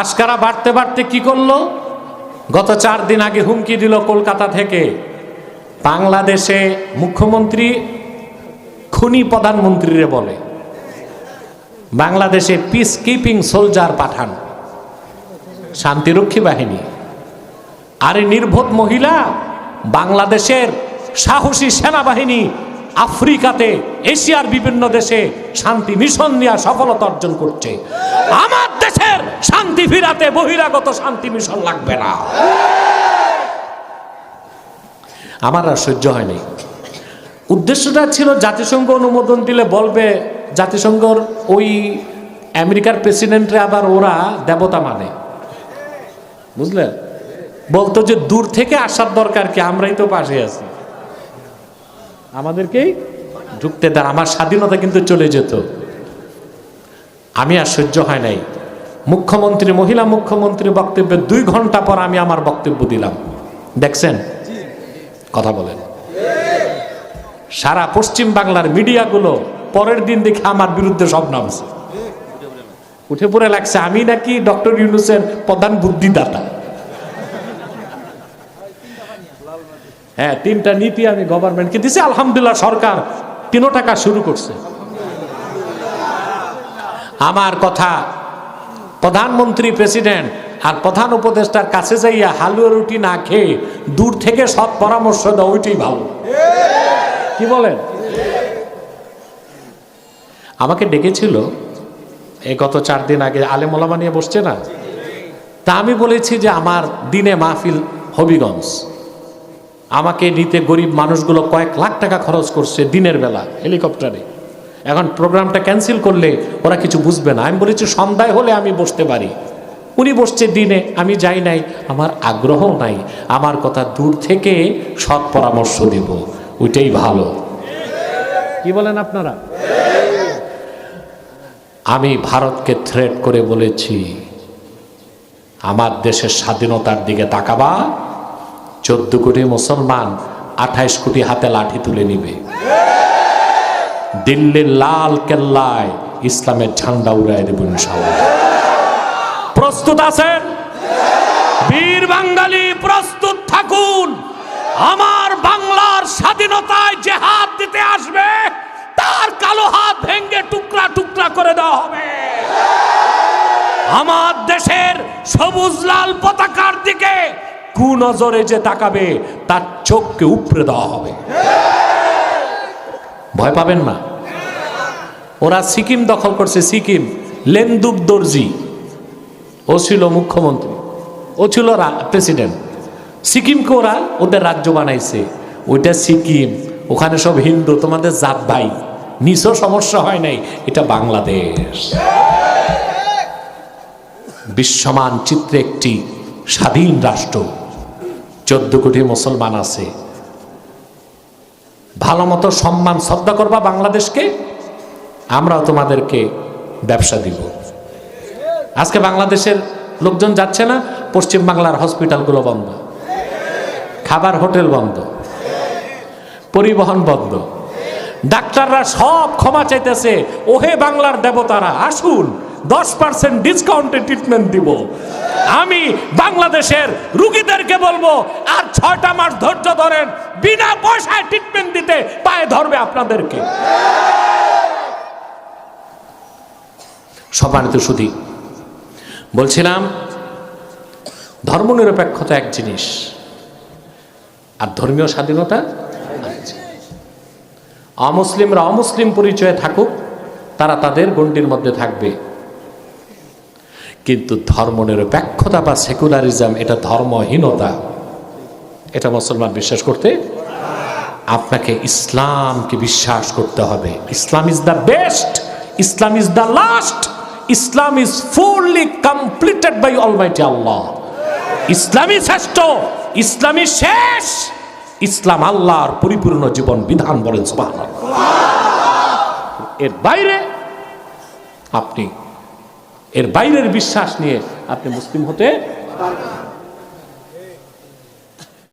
আজকারা বাড়তে বাড়তে কি করল? গত চার দিন আগে হুমকি দিল কলকাতা থেকে। বাংলাদেশে মুখ্যমন্ত্রী খুনি প্রধানমন্ত্রীরে বলে। বাংলাদেশে পিস কিপিং সোলজার পাঠান। শান্তিরক্ষী বাহিনী। আরে নির্বোধ মহিলা, বাংলাদেশের সাহসী সেনাবাহিনী আফ্রিকাতে, এশিয়ার বিভিন্ন দেশে শান্তি মিশন নিয়ে সফলতা অর্জন করছে। আমার শান্তি ফিরাতে বহিরাগত শান্তি মিশন লাগবে না। আমার আর সহ্য হয়নি উদ্দেশ্যটা ছিল জাতিসংঘ অনুমোদন দিলে বলবে, জাতিসংঘর ওই আমেরিকার প্রেসিডেন্টরে আবার ওরা দেবতা মানে। বুঝলেন? বলতো যে দূর থেকে আসার দরকার কি, আমরাই তো পাশে আছি। আমাদেরকেই ঢুকতে দেন, আমার স্বাধীনতা কিন্তু চলে যেত। আমি আর সহ্য হয় নাই। মুখ্যমন্ত্রী, মহিলা মুখ্যমন্ত্রী বক্তব্যের দুই ঘণ্টা পর আমি আমার বক্তব্য দিলাম। দেখছেন? কথা বলেন। সারা পশ্চিম বাংলার মিডিয়াগুলো পরের দিন দেখে আমার বিরুদ্ধে সব নামছে। উঠে পড়ে লাগছে, আমি নাকি ডক্টর ইউনুসের প্রধান বুদ্ধিদাতা। হ্যাঁ তিনটা নীতি আমি গভর্নমেন্টকে দিছি, আলহামদুলিল্লাহ সরকার তিনো টাকা শুরু করছে। আমার কথা প্রধানমন্ত্রী প্রেসিডেন্ট আর প্রধান উপদেষ্টার কাছে যাইয়া হালুয়া রুটি না খেয়ে দূর থেকে সব পরামর্শ দেওয়া ওইটাই ভালো। কি বলেন? আমাকে ডেকেছিল এই গত চার দিন আগে আলেমোলামা নিয়ে বসছে না? তা আমি বলেছি যে আমার দিনে মাহফিল হবিগঞ্জ। আমাকে নিতে গরিব মানুষগুলো কয়েক লাখ টাকা খরচ করছে দিনের বেলা, হেলিকপ্টারে। এখন প্রোগ্রামটা ক্যান্সেল করলে ওরা কিছু বুঝবে না। আমি বলেছি সন্ধ্যায় হলে আমি বসতে পারি। উনি বসছে দিনে আমি যাই নাই আমার আগ্রহ নাই। আমার কথা দূর থেকে সৎ পরামর্শ দেব। ওইটাই ভালো। কি বলেন আপনারা? আমি ভারতকে থ্রেট করে বলেছি আমার দেশের স্বাধীনতার দিকে তাকাবা। চোদ্দ কোটি মুসলমান আঠাইশ কোটি হাতে লাঠি তুলে নিবে। দিল্লির লাল কেল্লায় ইসলামের ঝান্ডা উড়াই দেব ইনশাআল্লাহ। প্রস্তুত আছেন? বীর বাঙালি, প্রস্তুত থাকুন। আমার বাংলার স্বাধীনতায় যে হাত দিতে আসবে, তার কালো হাত ভেঙ্গে টুকরা টুকরা করে দেওয়া হবে। আমার দেশের সবুজ লাল পতাকার দিকে কু নজরে যে তাকাবে, তার চোখকে উপড়ে দেওয়া হবে। ভয় পাবেন না। ওরা সিকিম দখল করছে, সিকিম। লেন্দুব দর্জি। ও ছিল মুখ্যমন্ত্রী। ও ছিল প্রেসিডেন্ট সিকিমকে ওরা ওদের রাজ্য বানাইছে। ওইটা সিকিম। ওখানে সব হিন্দু, তোমাদের জাত ভাই। নিচও সমস্যা হয় নাই, এটা বাংলাদেশ। বিশ্বমান চিত্রে একটি স্বাধীন রাষ্ট্র। চোদ্দ কোটি মুসলমান আছে। ভালো মতো সম্মান, শ্রদ্ধা করবা বাংলাদেশকে, আমরাও তোমাদেরকে ব্যবসা দিব। আজকে বাংলাদেশের লোকজন যাচ্ছে না পশ্চিম বাংলার হসপিটালগুলো বন্ধ। খাবার হোটেল বন্ধ। পরিবহন বন্ধ। ডাক্তাররা সব ক্ষমা চাইতেছে, ওহে বাংলার দেবতারা, আসুন, দশ পার্সেন্ট ডিসকাউন্টে ট্রিটমেন্ট দিব। আমি বাংলাদেশের রুগীদেরকে বলব, আর ছয়টা মাস ধৈর্য ধরেন, বিনা পয়সায় ট্রিটমেন্ট দিতে পায়ে ধরবে আপনাদেরকে। সম্মানিত সুধী, বলছিলাম, ধর্মনিরপেক্ষতা এক জিনিস, আর ধর্মীয় স্বাধীনতা অমুসলিমরা অমুসলিম পরিচয়ে থাকুক, তারা তাদের গণ্ডির মধ্যে থাকবে। কিন্তু ধর্মনিরপেক্ষতা বা সেকুলারিজম এটা ধর্মহীনতা। এটা মুসলমান বিশ্বাস করতে আপনাকে ইসলামকে বিশ্বাস করতে হবে। Islam is the best Islam is the last Islam is fully completed by almighty Allah ইসলামই শ্রেষ্ঠ, ইসলামই শেষ, ইসলাম আল্লাহর পরিপূর্ণ জীবন বিধান বলেন, সুবহানাল্লাহ। এর বাইরে আপনি এর বাইরের বিশ্বাস নিয়ে আপনি মুসলিম হতে পারবেন।